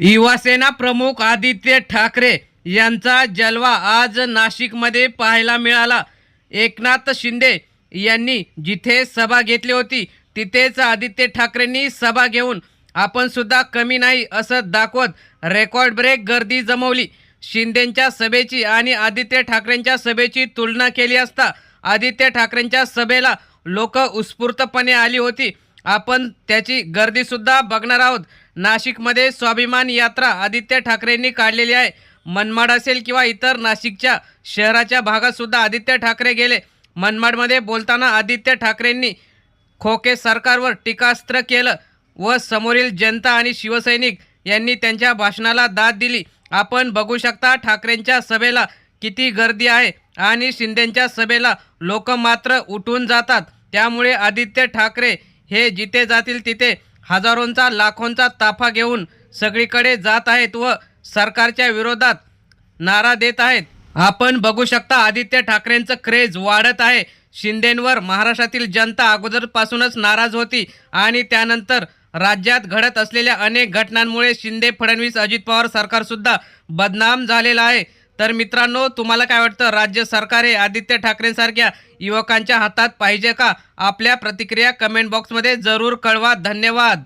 युवासेना प्रमुख आदित्य ठाकरे यांचा जलवा आज नाशिकमध्ये पाहायला मिळाला. एकनाथ शिंदे यांनी जिथे सभा घेतली होती तिथेच आदित्य ठाकरेंनी सभा घेऊन आपण सुद्धा कमी नाही असं दाखवत रेकॉर्ड ब्रेक गर्दी जमवली. शिंदेंच्या सभेची आणि आदित्य ठाकरेंच्या सभेची तुलना केली असता आदित्य ठाकरेंच्या सभेला लोक उत्स्फूर्तपणे आली होती. आपण त्याची गर्दीसुद्धा बघणार आहोत. नाशिकमध्ये स्वाभिमान यात्रा आदित्य ठाकरेंनी काढलेली आहे. मनमाड असेल किंवा इतर नाशिकच्या शहराच्या भागातसुद्धा आदित्य ठाकरे गेले. मनमाडमध्ये बोलताना आदित्य ठाकरेंनी खोके सरकारवर टीकास्त्र केलं व समोरील जनता आणि शिवसैनिक यांनी त्यांच्या भाषणाला दाद दिली. आपण बघू शकता ठाकरेंच्या सभेला किती गर्दी आहे आणि शिंदेंच्या सभेला लोक मात्र उठून जातात. त्यामुळे आदित्य ठाकरे हे जिथे जातील तिथे हजारोंचा लाखोंचा ताफा घेऊन सगळीकडे जात आहेत व सरकारच्या विरोधात नारा देत आहेत. आपण बघू शकता आदित्य ठाकरेंचं क्रेज वाढत आहे. शिंदेंवर महाराष्ट्रातील जनता अगोदरपासूनच नाराज होती आणि त्यानंतर राज्यात घडत असलेल्या अनेक घटनांमुळे शिंदे फडणवीस अजित पवार सरकारसुद्धा बदनाम झालेलं आहे. तर मित्रांनो तुम्हाला काय वाटतं? राज्य सरकार हे आदित्य ठाकरेंसारख्या युवकांच्या हातात पाहिजे का? आपल्या प्रतिक्रिया कमेंट बॉक्समध्ये जरूर कळवा. धन्यवाद.